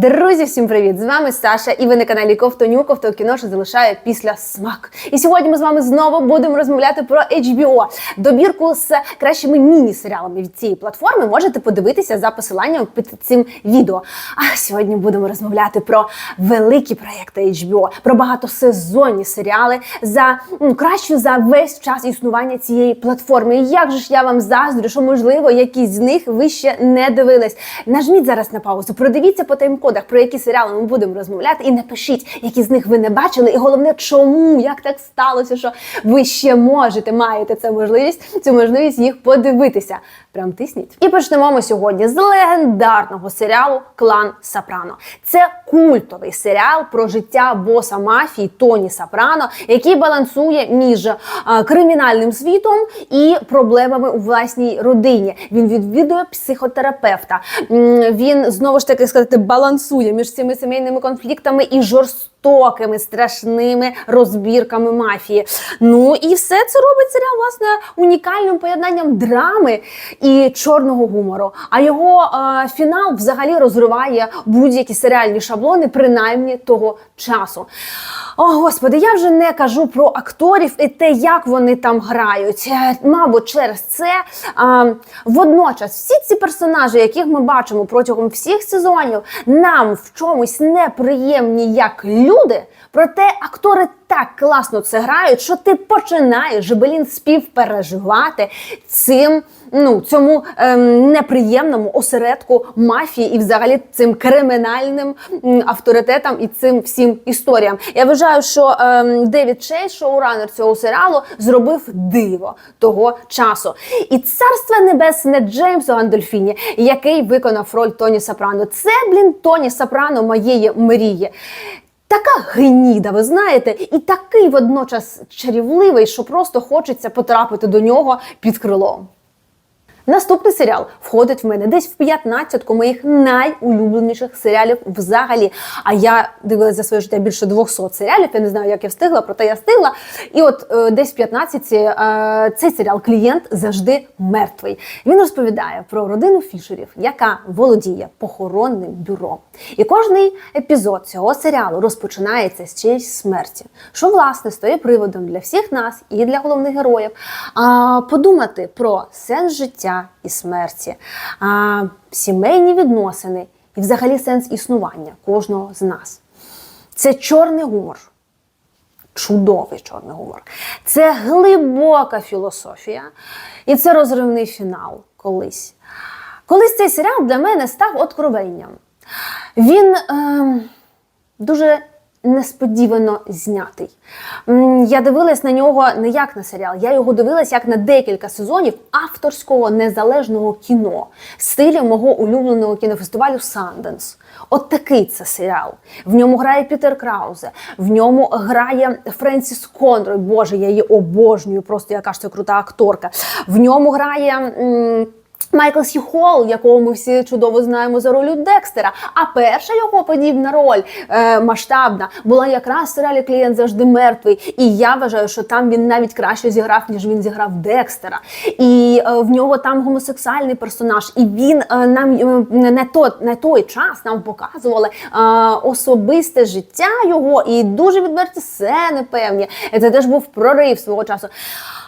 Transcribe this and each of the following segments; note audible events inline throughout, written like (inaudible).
Друзі, всім привіт! З вами Саша, і ви на каналі Ковтоню, Ковто кіно, що залишає після смак. І сьогодні ми з вами знову будемо розмовляти про HBO. Добірку з кращими міні-серіалами від цієї платформи можете подивитися за посиланням під цим відео. А сьогодні будемо розмовляти про великі проекти HBO, про багатосезонні серіали за ну, кращу за весь час існування цієї платформи. І як же ж я вам заздрю, що можливо якісь з них ви ще не дивились. Нажміть зараз на паузу, продивіться по тайм-кодах, про які серіали ми будемо розмовляти, і напишіть, які з них ви не бачили. І головне, чому як так сталося, що ви ще можете, маєте цю можливість, цю можливість їх подивитися. Прям тисніть. І почнемо ми сьогодні з легендарного серіалу Клан Сопрано. Це культовий серіал про життя боса мафії Тоні Сопрано, який балансує між е, кримінальним світом і проблемами у власній родині. Він відвідує психотерапевта. Він знову ж таки сказати балансує між цими сімейними конфліктами і жорстокими, страшними розбірками мафії. Ну і все це робить серіал власне унікальним поєднаннам драми і чорного гумору. А його е, фінал взагалі розриває будь-які серіальні шаблони, принаймні того часу. О, господи, я вже не кажу про акторів і те, як вони там грають. Е, Мабуть, через це е, водночас всі ці персонажі, яких ми бачимо протягом всіх сезонів, нам в чомусь неприємні як люди. Проте актори так класно це грають, що ти починаєш блін, співпереживати цим. Ну, цьому ем, неприємному осередку мафії і взагалі цим кримінальним авторитетам і цим всім історіям. Я вважаю, що ем, Девід Чейз, шоуранер цього серіалу, зробив диво того часу. І царство небесне Джеймсу Гандольфіні, який виконав роль Тоні Сопрано. Це, блін, Тоні Сопрано моєї мрії. Така геніда, ви знаєте, і такий водночас чарівливий, що просто хочеться потрапити до нього під крилом. Наступний серіал входить в мене десь в 15 моїх найулюбленіших серіалів взагалі. А я дивилася за своє життя більше 200 серіалів. Я не знаю, як я встигла, проте я встигла. І от е, десь в 15 е, цей серіал Клієнт завжди мертвий. Він розповідає про родину Фішерів, яка володіє похоронним бюро. І кожний епізод цього серіалу розпочинається з чиєїсь смерті, що власне стає приводом для всіх нас і для головних героїв. А, подумати про сенс життя і смерті, а, сімейні відносини і взагалі сенс існування кожного з нас. Це чорний гумор. Чудовий чорний гумор. Це глибока філософія, і це розривний фінал колись. Колись цей серіал для мене став откровенням. Він е, дуже несподівано знятий. Я дивилась на нього не як на серіал, я його дивилась як на декілька сезонів авторського незалежного кіно, стилю мого улюбленого кінофестивалю Санденс. От такий це серіал. В ньому грає Пітер Краузе, в ньому грає Френсіс Конрой. Боже, я її обожнюю, просто яка ж це крута акторка. В ньому грає. м, Майкл Сью Холл, якого ми всі чудово знаємо за роль Декстера. А перша його подібна роль е, масштабна була якраз в серіалі Клієнт завжди мертвий. І я вважаю, що там він навіть краще зіграв, ніж він зіграв Декстера. І е, в нього там гомосексуальний персонаж. І він е, нам е, на, то, на той час нам показували е, особисте життя його і дуже відверті сцени певні. Це теж був прорив свого часу.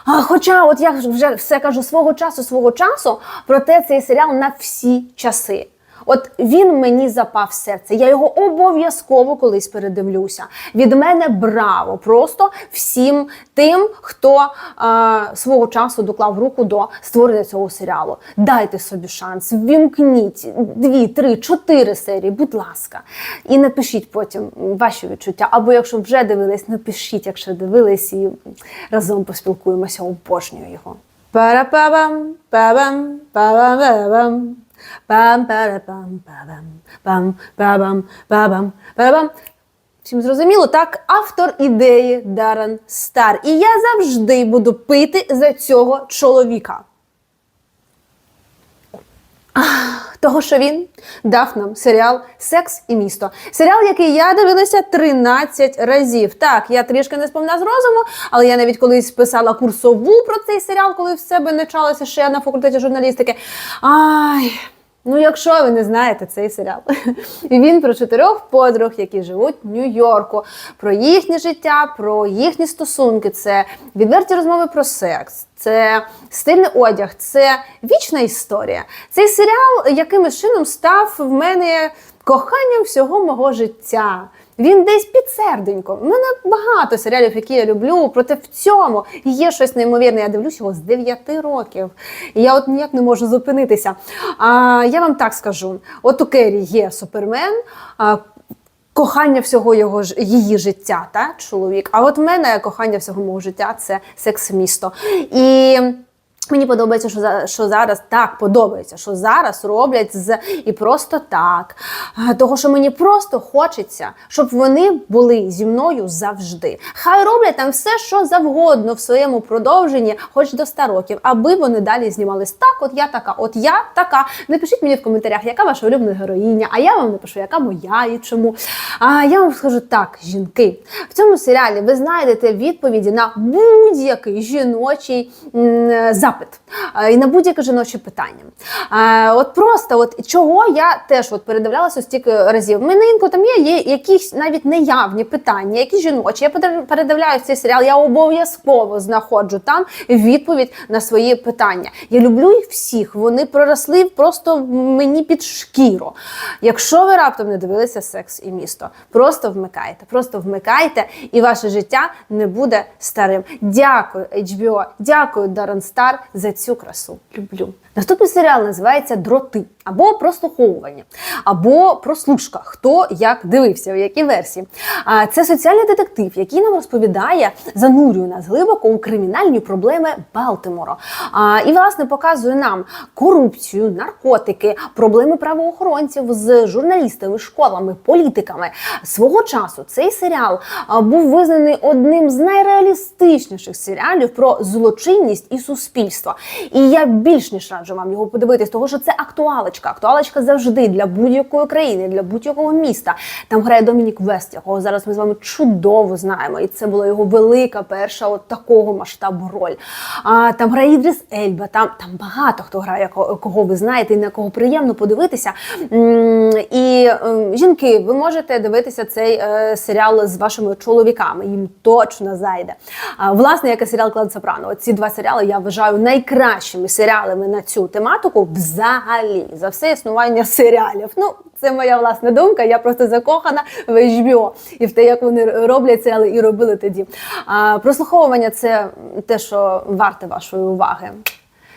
А, Хоча, от я вже все кажу свого часу, свого часу, проте цей серіал на всі часи. От він мені запав в серце. Я його обов'язково колись передивлюся. Від мене браво! Просто всім тим, хто е, свого часу доклав руку до створення цього серіалу. Дайте собі шанс, ввімкніть дві, три, чотири серії, будь ласка. І напишіть потім ваші відчуття. Або якщо вже дивились, напишіть, якщо дивились, і разом поспілкуємося. Обожнюю його. Пара-па-бам, па-бам, па-бам-па-бам. Пам парапам пабам пам пабам пабам пабам. Всім зрозуміло, так? Автор ідеї Даррен Стар. І я завжди буду пити за цього чоловіка. Того, що він дав нам серіал Секс і місто. Серіал, який я дивилася 13 разів. Так, я трішки не сповна з розуму, але я навіть колись писала курсову про цей серіал, коли в себе не чалася ще на факультеті журналістики. Ай. Ну, якщо ви не знаєте цей серіал, (laughs) він про чотирьох подруг, які живуть в Нью-Йорку, про їхнє життя, про їхні стосунки. Це відверті розмови про секс, це стильний одяг, це вічна історія. Цей серіал якимось чином став в мене коханням всього мого життя. Він десь під серденьком. У мене багато серіалів, які я люблю, проте в цьому є щось неймовірне. Я дивлюсь його з 9 років. І я от ніяк не можу зупинитися. А, я вам так скажу: от у Керрі є супермен. А, Кохання всього його її життя, та чоловік. А от в мене кохання всього мого життя це секс-місто. І Мені подобається, що за що зараз так подобається, що зараз роблять з і просто так. Того, що мені просто хочеться, щоб вони були зі мною завжди. Хай роблять там все, що завгодно в своєму продовженні, хоч до 100 років, аби вони далі знімались. Так, от я така, от я така. Напишіть мені в коментарях, яка ваша улюблена героїня, а я вам напишу, яка моя і чому. А я вам скажу так, жінки, в цьому серіалі ви знайдете відповіді на будь-який жіночий м, запит е, і на будь-яке жіноче питання. Е, От просто, от чого я теж от передивлялася стільки разів. В мене інколи там є, є якісь навіть неявні питання, які жіночі. Я перед- передивляю цей серіал, я обов'язково знаходжу там відповідь на свої питання. Я люблю їх всіх, вони проросли просто мені під шкіру. Якщо ви раптом не дивилися секс і місто, просто вмикайте, просто вмикайте, і ваше життя не буде старим. Дякую, HBO, дякую, Даррен Стар, за цю красу. Люблю. Наступний серіал називається Дроти або прослуховування, або прослушка. Хто як дивився, в якій версії. А це соціальний детектив, який нам розповідає, занурює нас глибоко у кримінальні проблеми Балтимора. А, і власне показує нам корупцію, наркотики, проблеми правоохоронців з журналістами, школами, політиками. Свого часу цей серіал був визнаний одним з найреалістичніших серіалів про злочинність і суспільство. І я більш ніж раджу вам його подивитись, тому що це актуалочка. Актуалочка завжди для будь-якої країни, для будь-якого міста. Там грає Домінік Вест, якого зараз ми з вами чудово знаємо. І це була його велика перша от такого масштабу роль. А там грає Ідріс Ельба, там, там багато хто грає, ко- кого ви знаєте, і на кого приємно подивитися. І е, жінки, ви можете дивитися цей е, серіал з вашими чоловіками. Їм точно зайде. Власне, як і серіал Клан Сопрано. Ці два серіали я вважаю найкращими серіалами на цю тематику взагалі за все існування серіалів. Ну, це моя власна думка. Я просто закохана в HBO і в те, як вони роблять серіали і робили тоді. А, прослуховування це те, що варте вашої уваги.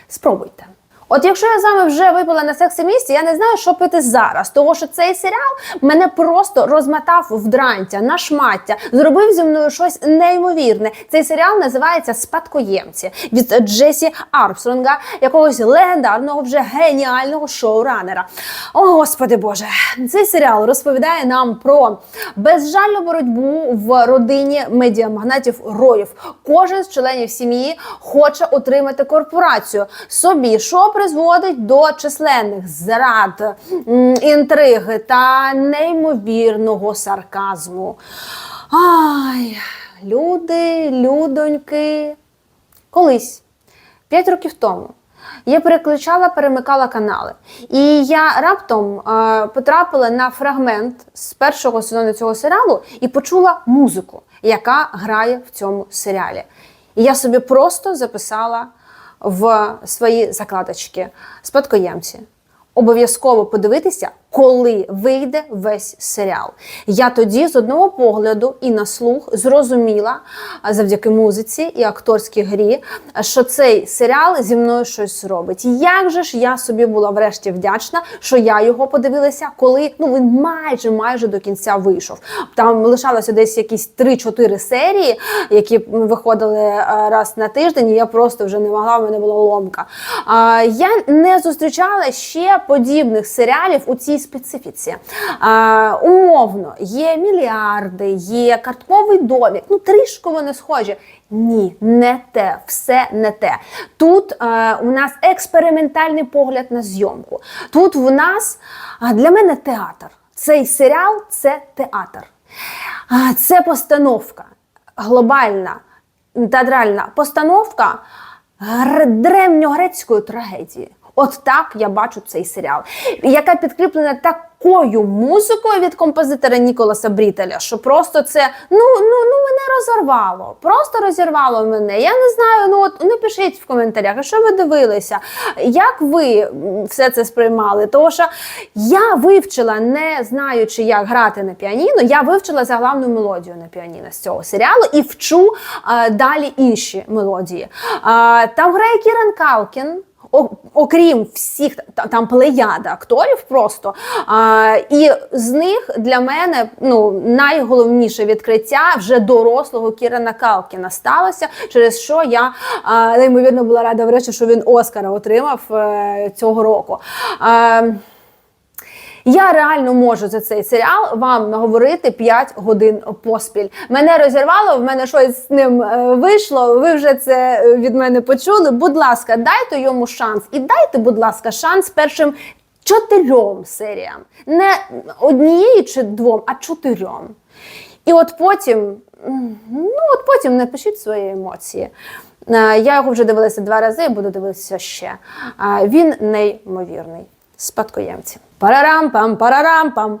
Спробуйте. От якщо я з вами вже випила на сексі місці, я не знаю, що пити зараз. Тому що цей серіал мене просто розмотав в дрантя, на шмаття, зробив зі мною щось неймовірне. Цей серіал називається Спадкоємці від Джесі Армстронга, якогось легендарного, вже геніального шоуранера. О, господи Боже, цей серіал розповідає нам про безжальну боротьбу в родині медіамагнатів роїв. Кожен з членів сім'ї хоче отримати корпорацію собі, що призводить до численних зрад, інтриги та неймовірного сарказму. Ай, люди, людоньки. Колись, п'ять років тому, я переключала, перемикала канали. І я раптом е, потрапила на фрагмент з першого сезону цього серіалу і почула музику, яка грає в цьому серіалі. І я собі просто записала в свої закладочки спадкоємці. Обов'язково подивитися, коли вийде весь серіал. Я тоді з одного погляду і на слух зрозуміла завдяки музиці і акторській грі, що цей серіал зі мною щось зробить. Як же ж я собі була врешті вдячна, що я його подивилася, коли ну він майже майже до кінця вийшов. Там лишалося десь якісь 3-4 серії, які виходили е, раз на тиждень. і Я просто вже не могла, в мене була ломка. Я не зустрічала ще подібних серіалів у цій специфіці. А, Умовно, є мільярди, є картковий домік. Ну трішки вони схожі. Ні, не те, все не те. Тут е, у нас експериментальний погляд на зйомку. Тут в нас для мене театр. Цей серіал це театр. Це постановка, глобальна театральна постановка древньогрецької трагедії. От так я бачу цей серіал, яка підкріплена такою музикою від композитора Ніколаса Брітеля, що просто це ну ну ну мене розорвало. Просто розірвало мене. Я не знаю. Ну от напишіть в коментарях, що ви дивилися, як ви все це сприймали? Тому що я вивчила, не знаючи, як грати на піаніно, я вивчила заглавну мелодію на піаніно з цього серіалу і вчу а, далі інші мелодії. А, там грає Кіран Калкін. Окрім всіх та- там плеяда акторів просто. А, і з них для мене ну, найголовніше відкриття вже дорослого Кірана Калкіна сталося, через що я а, неймовірно була рада в речі, що він Оскара отримав а, цього року. А, я реально можу за цей серіал вам наговорити 5 годин поспіль. Мене розірвало, в мене щось з ним е, вийшло. Ви вже це е, від мене почули. Будь ласка, дайте йому шанс. І дайте, будь ласка, шанс першим чотирьом серіям. Не однієї чи двом, а чотирьом. І от потім, ну от потім напишіть свої емоції. Е, Я його вже дивилася два рази буду дивитися ще. Він неймовірний. Спадкоємці. Парарам-пам, парарам-пам.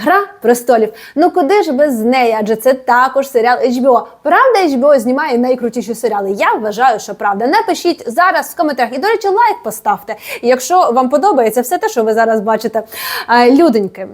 Гра престолів. Ну куди ж без неї? Адже це також серіал HBO. Правда, HBO знімає найкрутіші серіали. Я вважаю, що правда. Напишіть зараз в коментарях. І, до речі, лайк поставте, якщо вам подобається все те, що ви зараз бачите. Е, Людоньки.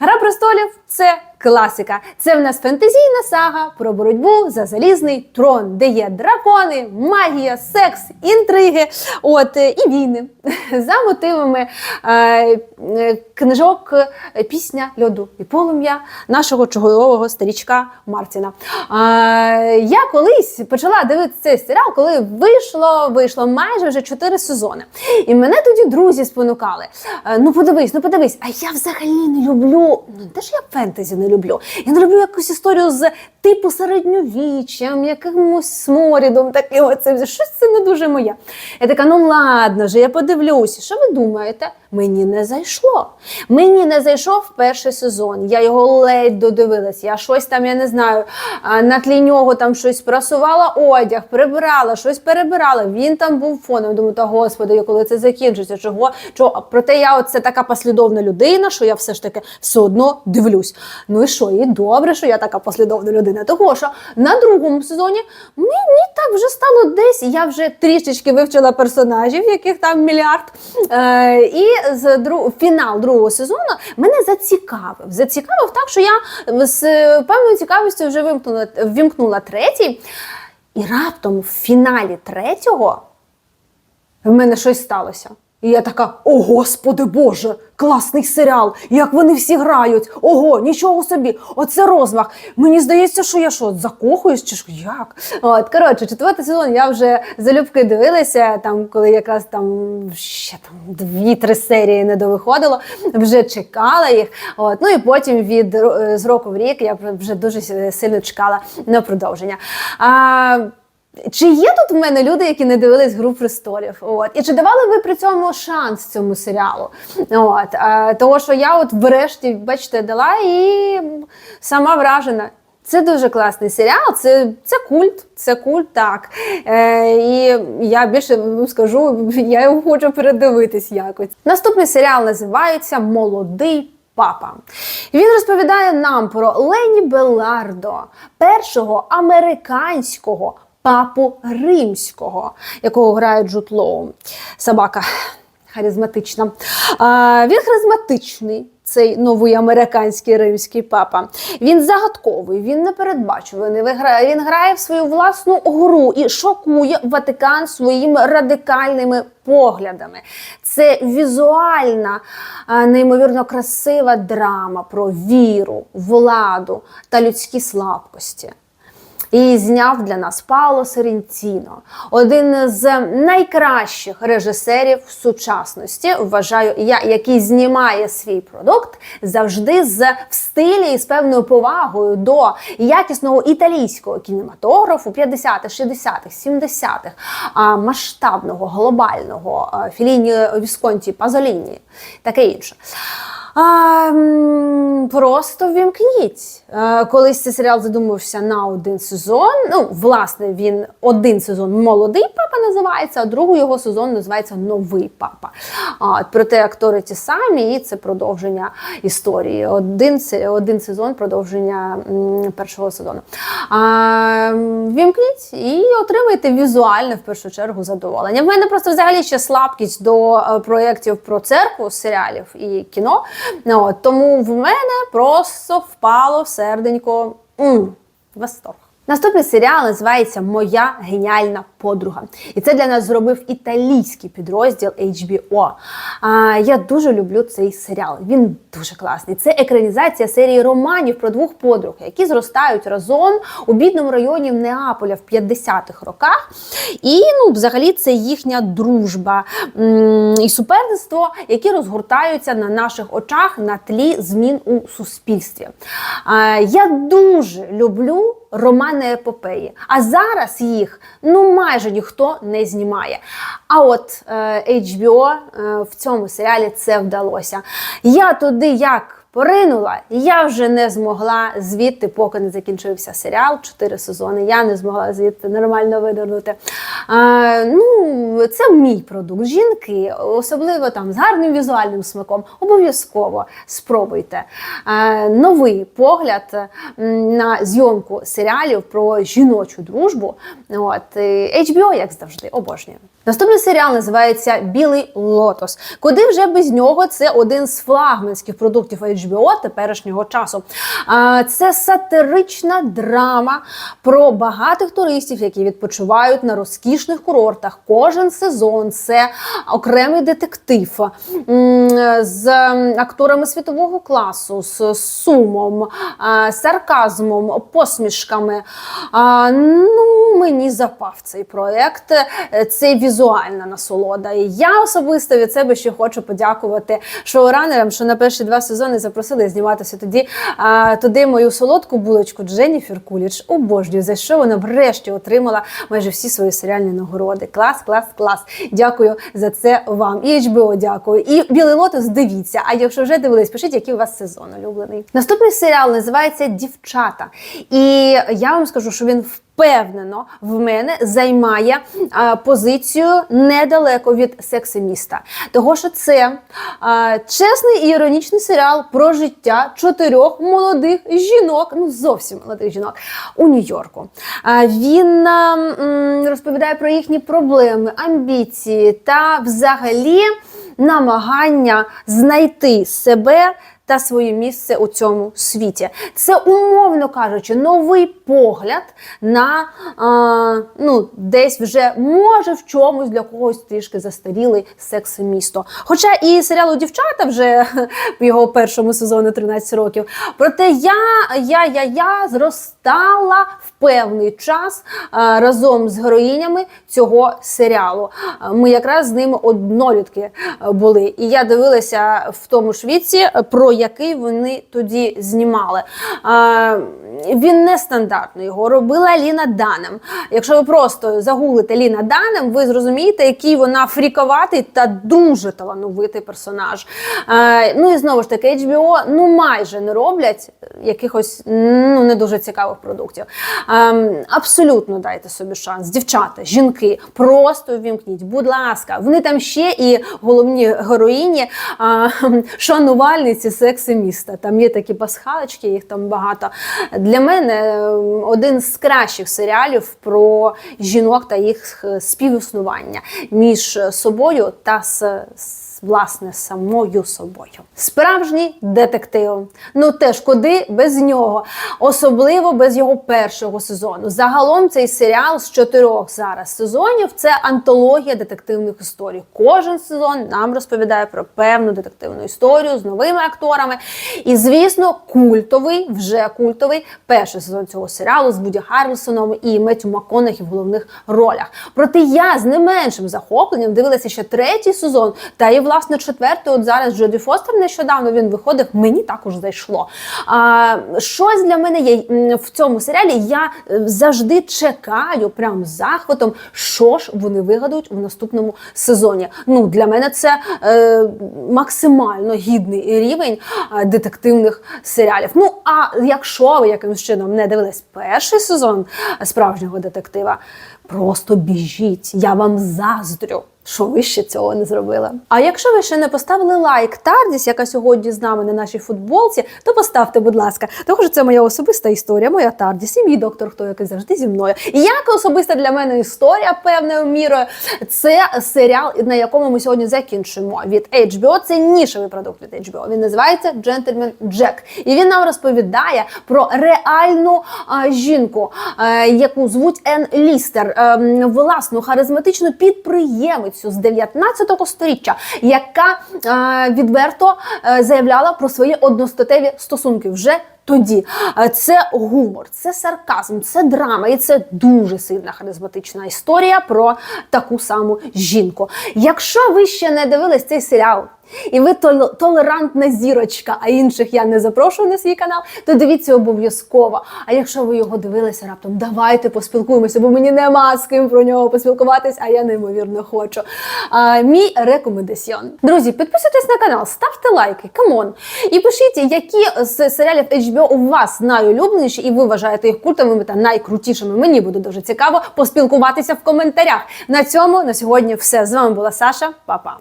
Гра престолів це класика. Це в нас фентезійна сага про боротьбу за залізний трон, де є дракони, магія, секс, інтриги, от е, і війни (laughs) за мотивами е, е, книжок е, пісня льоду і полум'я нашого чугойового старічка Мартіна. Е, я колись почала дивитися цей серіал, коли вийшло, вийшло майже вже чотири сезони. І мене тоді друзі спонукали. Е, ну подивись, ну подивись, а я взагалі не люблю. Ну не те, що я фентезі не люблю? Я не люблю якусь історію з типу середньовіччям, якимось сморідом таким. Оце щось це не дуже моє. Я така, ну ладно же, я подивлюся. Що ви думаєте? Мені не зайшло. Мені не зайшов перший сезон. Я його ледь додивилась. Я щось там, я не знаю, на тлі нього там щось прасувала одяг, прибирала, щось перебирала. Він там був фоном. Думаю, та господи, коли це закінчиться? Чого? Чого? Проте я от це така послідовна людина, що я все ж таки все одно дивлюсь. Ну і що? І добре, що я така послідовна людина. Того що на другому сезоні мені так вже стало десь. Я вже трішечки вивчила персонажів, яких там мільярд. Е, і з друг... фінал другого сезону мене зацікавив. Зацікавив так, що я з певною цікавістю вже вимкнула, ввімкнула третій. І раптом в фіналі третього в мене щось сталося. І я така: о господи Боже, класний серіал! Як вони всі грають! Ого, нічого собі! Оце розмах! Мені здається, що я що, закохуюсь чи що? Як? От, коротше, четвертий сезон я вже залюбки дивилася, там, коли якраз там ще там дві-три серії не довиходило, вже чекала їх. От, ну і потім від з року в рік я вже дуже сильно чекала на продовження. А, чи є тут в мене люди, які не дивились гру престолів? От і чи давали ви при цьому шанс цьому серіалу? От е, того, що я от врешті, бачите, дала і сама вражена. Це дуже класний серіал. Це, це культ, це культ, так. Е, і я більше скажу, я його хочу передивитись якось. Наступний серіал називається Молодий. Папа. Він розповідає нам про Лені Белардо, першого американського папу римського, якого грає Джуд Лоу. Собака харизматична. А, він харизматичний. Цей новий американський римський папа. Він загадковий, він непередбачуваний. Він грає в свою власну гру і шокує Ватикан своїми радикальними поглядами. Це візуальна, неймовірно красива драма про віру, владу та людські слабкості. І зняв для нас Пауло Сорінтіно, один з найкращих режисерів сучасності. Вважаю я, який знімає свій продукт завжди з в стилі і з певною повагою до якісного італійського кінематографу 50-х, 60-х, 70-х, а, масштабного, глобального Філіні Вісконті Пазоліні, таке інше. А, просто ввімкніть. Е, Колись цей серіал задумався на один сезон. Ну, власне, він один сезон молодий папа називається, а другий його сезон називається Новий папа. А, проте актори ті самі, і це продовження історії. Один, один сезон продовження першого сезону. А, м, ввімкніть і отримайте візуальне в першу чергу задоволення. В мене просто взагалі ще слабкість до е, проєктів про церкву, серіалів і кіно. Ну, от, тому в мене просто впало серденько м, восторг. Наступний серіал називається Моя геніальна подруга. І це для нас зробив італійський підрозділ HBO. А, я дуже люблю цей серіал. Він дуже класний. Це екранізація серії романів про двох подруг, які зростають разом у бідному районі Неаполя в 50-х роках. І ну, взагалі це їхня дружба і суперництво, які розгортаються на наших очах на тлі змін у суспільстві. А, я дуже люблю романи епопеї. А зараз їх ну майже ніхто не знімає. А от е, HBO е, в цьому серіалі це вдалося. Я туди як. Поринула, я вже не змогла звідти, поки не закінчився серіал, чотири сезони. Я не змогла звідти нормально видернути. А, ну, це мій продукт. Жінки, особливо там з гарним візуальним смаком, обов'язково спробуйте. А, новий погляд на зйомку серіалів про жіночу дружбу. От HBO, як завжди, обожнюю. Наступний серіал називається Білий Лотос. Куди вже без нього це один з флагманських продуктів HBO теперішнього часу. Це сатирична драма про багатих туристів, які відпочивають на розкішних курортах. Кожен сезон це окремий детектив з акторами світового класу, з сумом, сарказмом, посмішками. Ну, мені запав цей проект. Е, Це візуальна насолода. І я особисто від себе ще хочу подякувати шоуранерам, що на перші два сезони запросили зніматися тоді а, туди мою солодку булочку Дженніфер Куліч. Обожнюю, за що вона врешті отримала майже всі свої серіальні нагороди. Клас, клас, клас. Дякую за це вам. І HBO дякую. І Білий Лотос дивіться. А якщо вже дивились, пишіть, який у вас сезон улюблений. Наступний серіал називається Дівчата. І я вам скажу, що він впевнено в мене займає а, позицію недалеко від сексиміста. Того, що це а, чесний і іронічний серіал про життя чотирьох молодих жінок, ну зовсім молодих жінок у Нью-Йорку. Він а, м, розповідає про їхні проблеми, амбіції та взагалі намагання знайти себе та своє місце у цьому світі. Це, умовно кажучи, новий погляд на а, ну, десь вже може в чомусь для когось трішки застарілий секс-місто. Хоча і серіалу дівчата вже (laughs) в його першому сезоні 13 років. Проте я, я, я, я зростала в певний час а, разом з героїнями цього серіалу. Ми якраз з ними однолітки були. І я дивилася в тому ж віці, про який вони тоді знімали. А, Він нестандартний, його робила Ліна Данем. Якщо ви просто загуглите Ліна Данем, ви зрозумієте, який вона фріковатий та дуже талановитий персонаж. А, Ну і знову ж таки, HBO ну майже не роблять якихось ну не дуже цікавих продуктів. Ем, абсолютно дайте собі шанс. Дівчата, жінки, просто ввімкніть, будь ласка, вони там ще і головні героїні, а, шанувальниці секси міста. Там є такі пасхалочки, їх там багато. Для мене ем, один з кращих серіалів про жінок та їх е, співіснування між собою та з. Власне самою собою. Справжній детектив. Ну теж куди без нього, особливо без його першого сезону. Загалом цей серіал з чотирьох зараз сезонів це антологія детективних історій. Кожен сезон нам розповідає про певну детективну історію з новими акторами. І, звісно, культовий, вже культовий перший сезон цього серіалу з Буді Харрельсоном і Меттю МакКонахі в головних ролях. Проте я з не меншим захопленням дивилася ще третій сезон та і власне власне четвертий, от зараз Джоді Фостер нещодавно він виходив, мені також зайшло. А, щось для мене є в цьому серіалі. Я е, завжди чекаю, прям з захватом, що ж вони вигадають у наступному сезоні. Ну, для мене це е, максимально гідний рівень е, детективних серіалів. Ну, а якщо ви якимось чином не дивились перший сезон справжнього детектива, просто біжіть, я вам заздрю. Що ви ще цього не зробили? А якщо ви ще не поставили лайк Тардіс, яка сьогодні з нами на нашій футболці, то поставте, будь ласка. Тому що це моя особиста історія, моя Тардіс, і мій доктор, хто який завжди зі мною. І як особиста для мене історія певною мірою, це серіал, на якому ми сьогодні закінчимо від HBO. Це нішевий продукт від HBO. Він називається Джентльмен Джек. І він нам розповідає про реальну а, жінку, е, яку звуть Ен Лістер, е, власну харизматичну підприємицю з 19 століття, яка е, відверто е, заявляла про свої одностатеві стосунки вже. Тоді Е, це гумор, це сарказм, це драма, і це дуже сильна харизматична історія про таку саму жінку. Якщо ви ще не дивились цей серіал, і ви тол- толерантна зірочка, а інших я не запрошую на свій канал, то дивіться обов'язково. А якщо ви його дивилися раптом, давайте поспілкуємося, бо мені нема з ким про нього поспілкуватись, а я неймовірно хочу. А, мій рекомендаціон. Друзі, підписуйтесь на канал, ставте лайки, камон. І пишіть, які з серіалів HBO у вас найулюбленіші, і ви вважаєте їх культовими та найкрутішими. Мені буде дуже цікаво поспілкуватися в коментарях. На цьому на сьогодні все. З вами була Саша. Па-па.